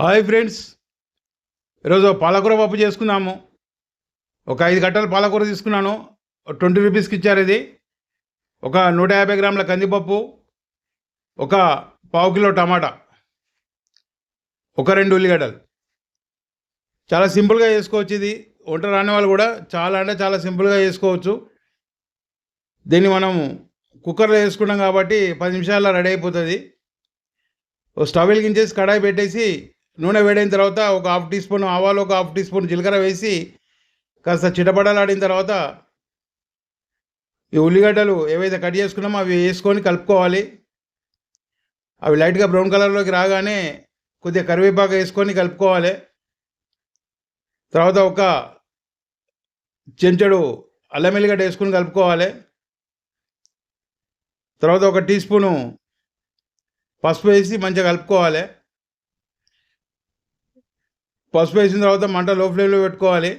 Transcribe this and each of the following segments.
Hi friends. ఈరోజు పాలకూర పప్పు చేసుకుందాము ఒక ఐదు గంటలు పాలకూర తీసుకున్నాను. ట్వంటీ రూపీస్కి ఇచ్చారు ఇది. ఒక నూట యాభై గ్రాముల కందిపప్పు. ఒక పావు కిలో టమాటా. ఒక రెండు ఉల్లిగడ్డలు. చాలా సింపుల్గా చేసుకోవచ్చు ఇది. వంట రాని వాళ్ళు కూడా చాలా అంటే చాలా సింపుల్గా చేసుకోవచ్చు. దీన్ని మనం కుక్కర్లో వేసుకున్నాం కాబట్టి పది నిమిషాల్లో రెడీ అయిపోతుంది. స్టవ్ వెలిగించేసి కడాయి పెట్టేసి నూనె వేడైన తర్వాత ఒక హాఫ్ టీ స్పూన్ ఆవాలు ఒక హాఫ్ టీ స్పూన్ జీలకర్ర వేసి కాస్త చిటపడలాడిన తర్వాత ఈ ఉల్లిగడ్డలు ఏవైతే కట్ చేసుకున్నామో అవి వేసుకొని కలుపుకోవాలి. అవి లైట్గా బ్రౌన్ కలర్లోకి రాగానే కొద్దిగా కరివేపాకు వేసుకొని కలుపుకోవాలి. తర్వాత ఒక చెంచడు అల్లం వెల్లిగడ్డ వేసుకొని కలుపుకోవాలి. తర్వాత ఒక టీ స్పూను పసుపు వేసి మంచిగా కలుపుకోవాలి. పసుపు వేసిన తర్వాత మంట లో ఫ్లేమ్లో పెట్టుకోవాలి.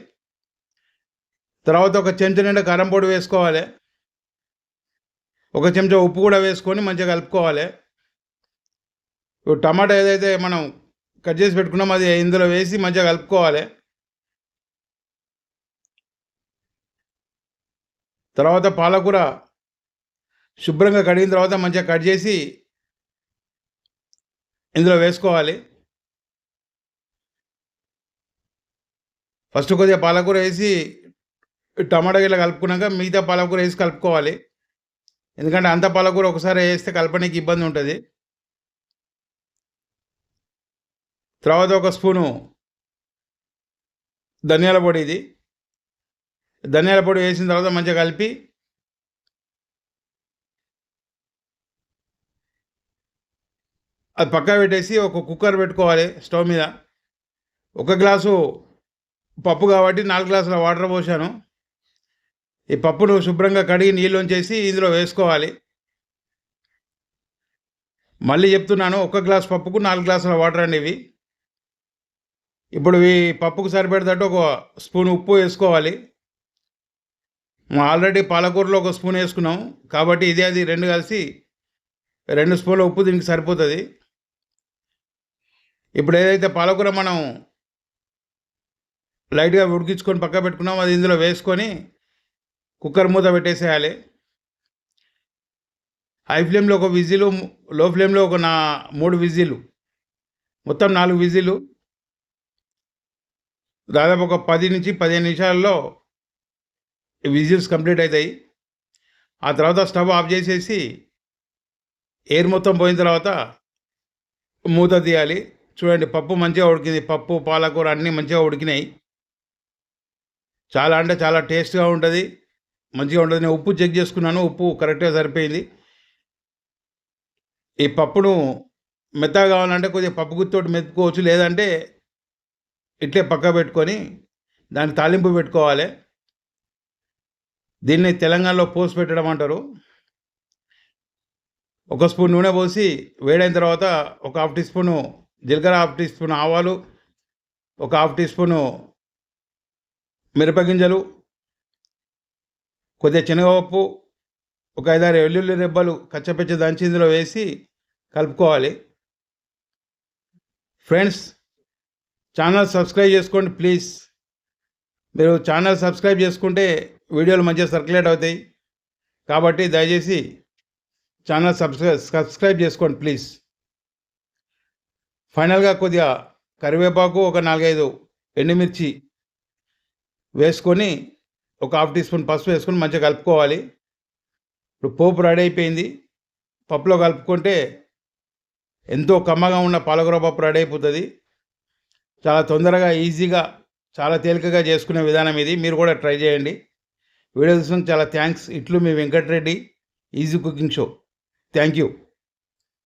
తర్వాత ఒక చెంచా నిండా కారం పొడి వేసుకోవాలి. ఒక చెంచా ఉప్పు కూడా వేసుకొని మంచిగా కలుపుకోవాలి. ఇప్పుడు టమాటా ఏదైతే మనం కట్ చేసి పెట్టుకున్నామో అది ఇందులో వేసి మంచిగా కలుపుకోవాలి. తర్వాత పాలకూర శుభ్రంగా కడిగిన తర్వాత మంచిగా కట్ చేసి ఇందులో వేసుకోవాలి. ఫస్ట్ కొద్దిగా పాలకూర వేసి టమాటా గిట్ల కలుపుకున్నాక మిగతా పాలకూర వేసి కలుపుకోవాలి. ఎందుకంటే అంత పాలకూర ఒకసారి వేస్తే కలపడానికి ఇబ్బంది ఉంటుంది. తర్వాత ఒక స్పూను ధనియాల పొడి ఇది. ధనియాల పొడి వేసిన తర్వాత మంచిగా కలిపి అది పక్కా పెట్టేసి ఒక కుక్కర్ పెట్టుకోవాలి స్టవ్ మీద. ఒక గ్లాసు పప్పు కాబట్టి నాలుగు గ్లాసుల వాటర్ పోసాను ఈ పప్పును శుభ్రంగా కడిగి నీళ్ళొంచేసి ఇందులో వేసుకోవాలి. మళ్ళీ చెప్తున్నాను ఒక గ్లాస్ పప్పుకు నాలుగు గ్లాసుల వాటర్ అండి ఇవి. ఇప్పుడు ఈ పప్పుకు సరిపెడతట్టు ఒక స్పూన్ ఉప్పు వేసుకోవాలి. ఆల్రెడీ పాలకూరలో ఒక స్పూన్ వేసుకున్నాం కాబట్టి ఇది అది రెండు కలిసి రెండు స్పూన్ల ఉప్పు దీనికి సరిపోతుంది. ఇప్పుడు ఏదైతే పాలకూర మనం లైట్గా ఉడికించుకొని పక్క పెట్టుకున్నాం. అది ఇందులో వేసుకొని కుక్కర్ మూత పెట్టేసేయాలి. హై ఫ్లేమ్లో ఒక విజిలు లో ఫ్లేమ్లో ఒక నా మూడు విజిలు మొత్తం నాలుగు విజిలు. దాదాపు ఒక పది నుంచి పదిహేను నిమిషాల్లో విజిల్స్ కంప్లీట్ అవుతాయి ఆ తర్వాత స్టవ్ ఆఫ్ చేసేసి ఎయిర్ మొత్తం పోయిన తర్వాత మూత తీయాలి. చూడండి పప్పు మంచిగా ఉడికింది. పప్పు పాలకూర అన్నీ మంచిగా ఉడికినాయి. చాలా అంటే చాలా టేస్ట్గా ఉంటుంది. మంచిగా ఉంటుంది. నేను ఉప్పు చెక్ చేసుకున్నాను. ఉప్పు కరెక్ట్గా సరిపోయింది. ఈ పప్పును మెత్తగా కావాలంటే కొద్దిగా పప్పు గుత్తోటి మెత్తుకోవచ్చు లేదంటే ఇట్లే పక్క పెట్టుకొని దానికి తాలింపు పెట్టుకోవాలి. దీన్ని తెలంగాణలో పోసి పెట్టడం అంటారు. ఒక స్పూన్ నూనె పోసి వేడైన తర్వాత ఒక హాఫ్ టీ స్పూను జీలకర్ర హాఫ్ టీ స్పూన్ ఆవాలు ఒక హాఫ్ టీ స్పూను మిరపగింజలు కొద్దిగా శనగపప్పు ఒక ఐదారు వెల్లుల్లి రెబ్బలు కచ్చపెచ్చ దంచి ఇందులో వేసి కలుపుకోవాలి. ఫ్రెండ్స్ ఛానల్ సబ్స్క్రైబ్ చేసుకోండి ప్లీజ్. మీరు ఛానల్ సబ్స్క్రైబ్ చేసుకుంటే వీడియోలు మంచిగా సర్క్యులేట్ అవుతాయి. కాబట్టి దయచేసి ఛానల్ సబ్స్క్రై సబ్స్క్రైబ్ చేసుకోండి ప్లీజ్. ఫైనల్గా కొద్దిగా కరివేపాకు ఒక నాలుగైదు ఎండుమిర్చి వేసుకొని ఒక హాఫ్ టీ స్పూన్ పసుపు వేసుకొని మంచిగా కలుపుకోవాలి. ఇప్పుడు పోపు రెడీ అయిపోయింది. పప్పులో కలుపుకుంటే ఎంతో కమ్మగా ఉన్న పాలకూర పప్పు రెడీ అయిపోతుంది. చాలా తొందరగా ఈజీగా చాలా తేలికగా చేసుకునే విధానం ఇది. మీరు కూడా ట్రై చేయండి. వీడియో చూసిన చాలా థ్యాంక్స్. ఇట్లు మీ Venkata Reddy easy cooking show. Thank you.